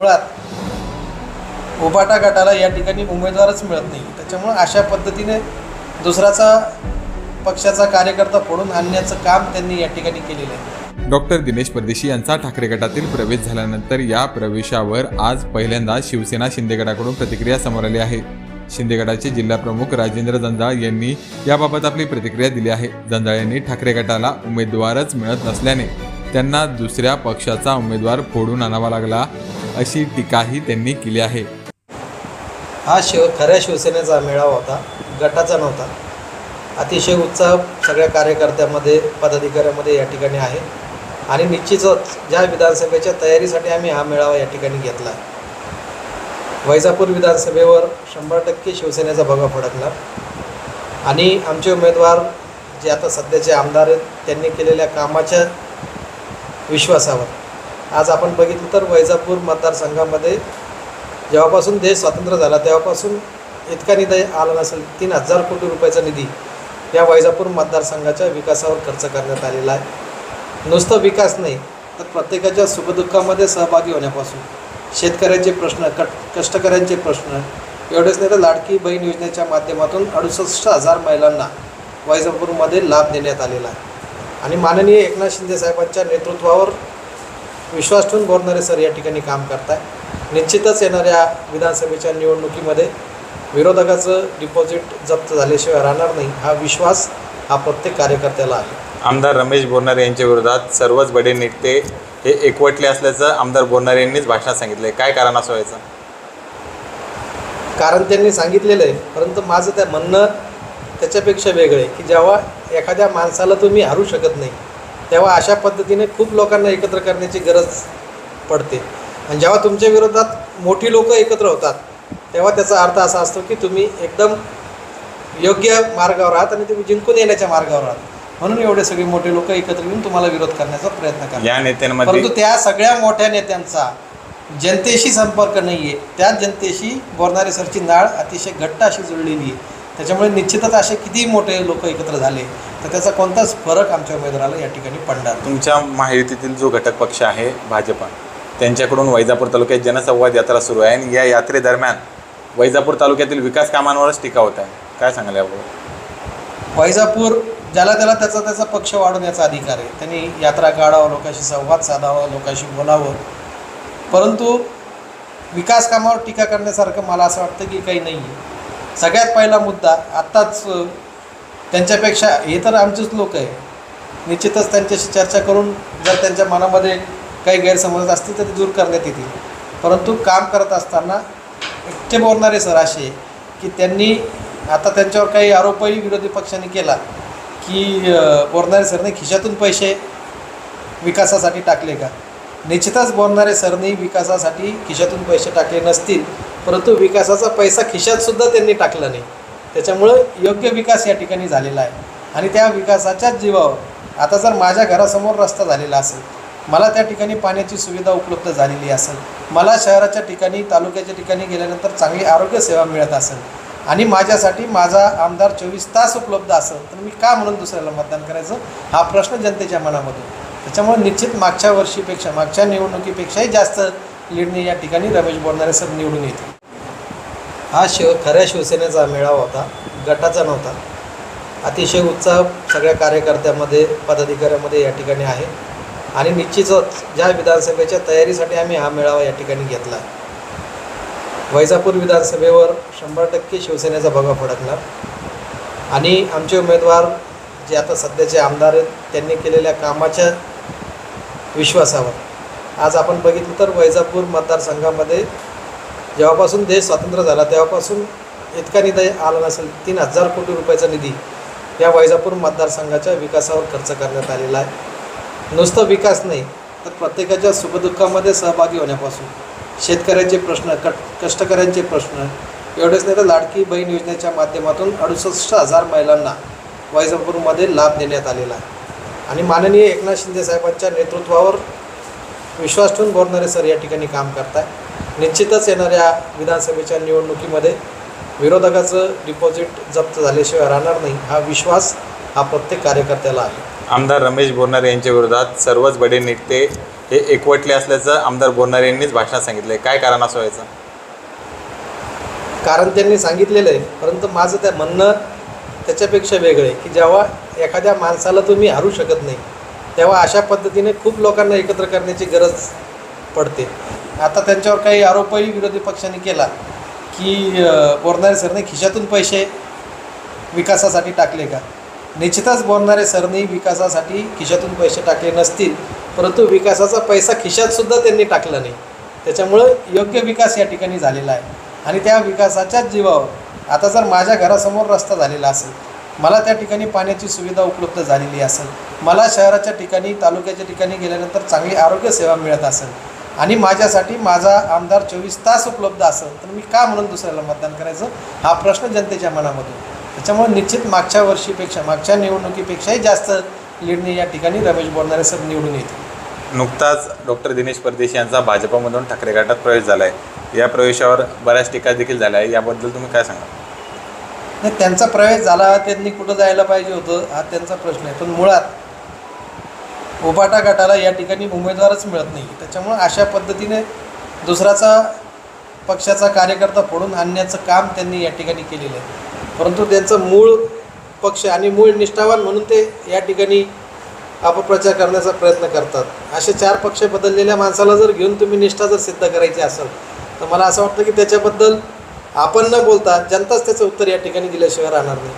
मुळात उबाटा गटाला या ठिकाणी उमेदवारच मिळत नाही. त्याच्यामुळं अशा पद्धतीने दुसऱ्याचा पक्षाचा कार्यकर्ता फोडून आणण्याचं काम त्यांनी या ठिकाणी केलेलं आहे. डॉक्टर दिनेश परदेशी यांचा ठाकरे गटातील प्रवेश झाल्यानंतर या प्रवेशावर आज पहिल्यांदा शिवसेना शिंदे गटाकडून प्रतिक्रिया समोर आली आहे. शिंदे गटाचे जिल्हाप्रमुख राजेंद्र जंजाळ यांनी याबाबत आपली प्रतिक्रिया दिली आहे. जंजाळ यांनी ठाकरे गटाला उमेदवारच मिळत नसल्याने त्यांना दुसऱ्या पक्षाचा उमेदवार फोडून आणावा लागला. अशी टीकाही त्यांनी केली आहे. हा शिव खऱ्या शिवसेनेचा मेळावा होता. गटाचा नव्हता. अतिशय उत्साह सगळ्या कार्यकर्त्यामध्ये पदाधिकाऱ्यामध्ये या ठिकाणी आहे. आणि निश्चितच ज्या विधानसभेच्या तयारीसाठी आम्ही हा मेळावा या ठिकाणी घेतला. वैजापूर विधानसभेवर शंभर टक्के शिवसेनेचा भगा फडकला. आणि आमचे उमेदवार जे आता सध्याचे आमदार आहेत त्यांनी केलेल्या कामाच्या विश्वासावर. आज आपण बघितलं तर वैजापूर मतदारसंघामध्ये जेव्हापासून देश स्वतंत्र झाला तेव्हापासून इतका निधी आला नसेल तीन हजार कोटी रुपयाचा निधी या वैजापूर मतदारसंघाच्या विकासावर खर्च करण्यात आलेला आहे. नुसतं विकास नाही तर प्रत्येकाच्या सुखदुःखामध्ये सहभागी होण्यापासून शेतकऱ्यांचे प्रश्न कट कष्टकऱ्यांचे प्रश्न एवढेच नाही तर लाडकी बहीण योजनेच्या माध्यमातून अडुसष्ट हजार महिलांना वैजापूरमध्ये लाभ देण्यात आलेला आहे. आणि माननीय एकनाथ शिंदे साहेबांच्या नेतृत्वावर विश्वास ठेवून बोलणारे सर या ठिकाणी काम करताय. निश्चितच येणाऱ्या विधानसभेच्या निवडणुकीमध्ये विरोधकाचं डिपॉझिट जप्त झाल्याशिवाय राहणार नाही हा विश्वास हा प्रत्येक कार्यकर्त्याला आहे. आमदार रमेश बोरनारे यांच्या विरोधात सर्वच बडे नेते हे एकवटले असल्याचं आमदार बोरनारे यांनीच भाषणात सांगितलंय. काय कारण असं व्हायचं? कारण त्यांनी सांगितलेलं आहे परंतु माझं त्या म्हणणं त्याच्यापेक्षा वेगळं आहे की जेव्हा एखाद्या माणसाला तुम्ही हरू शकत नाही तेव्हा अशा पद्धतीने खूप लोकांना एकत्र करण्याची गरज पडते. आणि जेव्हा तुमच्या विरोधात मोठी लोकं एकत्र होतात तेव्हा त्याचा अर्थ असा असतो की तुम्ही एकदम योग्य मार्गावर आहात आणि तुम्ही जिंकून येण्याच्या मार्गावर आहात. म्हणून एवढे सगळे मोठे लोक एकत्र येऊन तुम्हाला विरोध करण्याचा प्रयत्न करतात. या नेत्यांमध्ये परंतु त्या सगळ्या मोठ्या नेत्यांचा जनतेशी संपर्क नाही आहे त्या जनतेशी बोरणारे सरची नाळ अतिशय घट्ट अशी जुळलेली आहे. त्याच्यामुळे निश्चितच असे किती मोठे लोक एकत्र झाले तर त्याचा कोणताच फरक आमच्या उमेदवाराला या ठिकाणी पडणार नाही. तुमच्या महायुतीतील जो घटक पक्ष आहे भाजपा त्यांच्याकडून वैजापूर तालुक्यात जनसंवाद यात्रा सुरू आहे आणि या यात्रेदरम्यान वैजापूर तालुक्यातील विकास कामांवरच टीका होत आहे. काय सांगाल याबाबत वैजापूर ज्याला त्याला त्याचा त्याचा पक्ष वाढवण्याचा अधिकार आहे. त्यांनी यात्रा काढावं लोकांशी संवाद साधावा लोकांशी बोलावं. परंतु विकास कामावर टीका करण्यासारखं मला असं वाटतं की काही नाही आहे सगळ्यात पहिला मुद्दा आत्ताच अ, त्यांच्यापेक्षा हे तर आमचेच लोक आहे. निश्चितच त्यांच्याशी चर्चा करून जर त्यांच्या मनामध्ये काही गैरसमज असतील तर ते दूर करण्यात येतील. परंतु काम करत असताना एकटे बोलणारे सर असे की त्यांनी आता त्यांच्यावर काही आरोपही विरोधी पक्षाने केला की बोरणारे सरने खिशातून पैसे विकासासाठी टाकले का? निश्चितच बोरणारे सरनी विकासासाठी खिशातून पैसे टाकले नसतील परंतु विकासाचा पैसा खिशातसुद्धा त्यांनी टाकला नाही. त्याच्यामुळं योग्य विकास या ठिकाणी झालेला आहे. आणि त्या विकासाच्याच जीवावर आता जर माझ्या घरासमोर रस्ता झालेला असेल मला त्या ठिकाणी पाण्याची सुविधा उपलब्ध झालेली असेल मला शहराच्या ठिकाणी तालुक्याच्या ठिकाणी गेल्यानंतर चांगली आरोग्यसेवा मिळत असेल आणि माझ्यासाठी माझा आमदार चोवीस तास उपलब्ध असेल तर मी का म्हणून दुसऱ्याला मतदान करायचं? हा प्रश्न जनतेच्या मनामधून. त्याच्यामुळे निश्चित मागच्या वर्षीपेक्षा मागच्या निवडणुकीपेक्षाही जास्त लीडने या ठिकाणी रमेश बोरणारे सर निवडून येतील. हा शिव खऱ्या शिवसेनेचा मेळावा होता गटाचा नव्हता. अतिशय उत्साह सगळ्या कार्यकर्त्यामध्ये पदाधिकाऱ्यामध्ये या ठिकाणी आहे. आणि निश्चितच ज्या विधानसभेच्या तयारीसाठी आम्ही हा मेळावा या ठिकाणी घेतला वैजापूर विधानसभेवर शंभर टक्के शिवसेनेचा भगा फडकला. आणि आमचे उमेदवार जे आता सध्याचे आमदार आहेत त्यांनी केलेल्या कामाच्या विश्वासावर. आज आपण बघितलं तर वैजापूर मतदारसंघामध्ये जेव्हापासून देश स्वातंत्र्य झाला तेव्हापासून इतका निधी आला नसेल तीन हजार कोटी रुपयाचा निधी या वैजापूर मतदारसंघाच्या विकासावर खर्च करण्यात आलेला आहे. नुसतं विकास नाही तर प्रत्येकाच्या सुखदुःखामध्ये सहभागी होण्यापासून शेतकऱ्यांचे प्रश्न कट कष्टकऱ्यांचे प्रश्न एवढेच नाही तर लाडकी बहीण योजनेच्या माध्यमातून अडुसष्ट हजार महिलांना वैजापूरमध्ये लाभ देण्यात आलेला आहे. आणि माननीय एकनाथ शिंदे साहेबांच्या नेतृत्वावर विश्वास ठेवून बोलणारे सर या ठिकाणी काम करत आहे निश्चितच येणाऱ्या विधानसभेच्या निवडणुकीमध्ये विरोधकाचं डिपॉझिट जप्त झाल्याशिवाय राहणार नाही हा विश्वास हा प्रत्येक कार्यकर्त्याला आहे. आमदार रमेश बोरनारे यांच्या विरोधात सर्वच बडे नेते हे एकवटले असल्याचं आमदार बोरनारे यांनीच भाषणात सांगितलं आहे काय कारण असं व्हायचं? कारण त्यांनी सांगितलेलं आहे परंतु माझं त्या म्हणणं त्याच्यापेक्षा वेगळं आहे की जेव्हा एखाद्या माणसाला तुम्ही हरू शकत नाही तेव्हा अशा पद्धतीने खूप लोकांना एकत्र करण्याची गरज पडते. आता त्यांच्यावर काही आरोपही विरोधी पक्षांनी केला की बोरणारे सरने खिशातून पैसे विकासासाठी टाकले का? निश्चितच बोरणारे सरनी विकासासाठी खिशातून पैसे टाकले नसतील परंतु विकासाचा पैसा खिशातसुद्धा त्यांनी टाकला नाही. त्याच्यामुळं योग्य विकास या ठिकाणी झालेला आहे. आणि त्या विकासाच्याच जीवावर आता जर माझ्या घरासमोर रस्ता झालेला असेल मला त्या ठिकाणी पाण्याची सुविधा उपलब्ध झालेली असेल मला शहराच्या ठिकाणी तालुक्याच्या ठिकाणी गेल्यानंतर चांगली आरोग्य सेवा मिळत असेल आणि माझ्यासाठी माझा आमदार चोवीस तास उपलब्ध असेल तर मी का म्हणून दुसऱ्याला मतदान करायचं? हा प्रश्न जनतेच्या मनामधून. त्याच्यामुळे निश्चित मागच्या वर्षीपेक्षा मागच्या निवडणुकीपेक्षाही जास्त लीडने या ठिकाणी रमेश बोलणारे सर निवडून येतील. नुकताच डॉक्टर दिनेश परदेशी यांचा भाजपमधून ठाकरे गटात प्रवेश झाला आहे या प्रवेशावर बऱ्याच टीका देखील झाल्या आहे याबद्दल तुम्ही काय सांगा नाही त्यांचा प्रवेश झाला त्यांनी कुठं जायला पाहिजे होतं हा त्यांचा प्रश्न आहे. पण मुळात उभाटा गटाला या ठिकाणी उमेदवारच मिळत नाही. त्याच्यामुळं अशा पद्धतीने दुसराचा पक्षाचा कार्यकर्ता फोडून आणण्याचं काम त्यांनी या ठिकाणी केलेलं आहे. परंतु त्यांचं मूळ पक्ष आणि मूळ निष्ठावान म्हणून ते या ठिकाणी अपप्रचार करण्याचा प्रयत्न करतात. असे चार पक्ष बदललेल्या माणसाला जर घेऊन तुम्ही निष्ठा जर सिद्ध करायची असेल तर मला असं वाटतं की त्याच्याबद्दल आपण न बोलता जनताच त्याचं उत्तर या ठिकाणी दिल्याशिवाय राहणार नाही.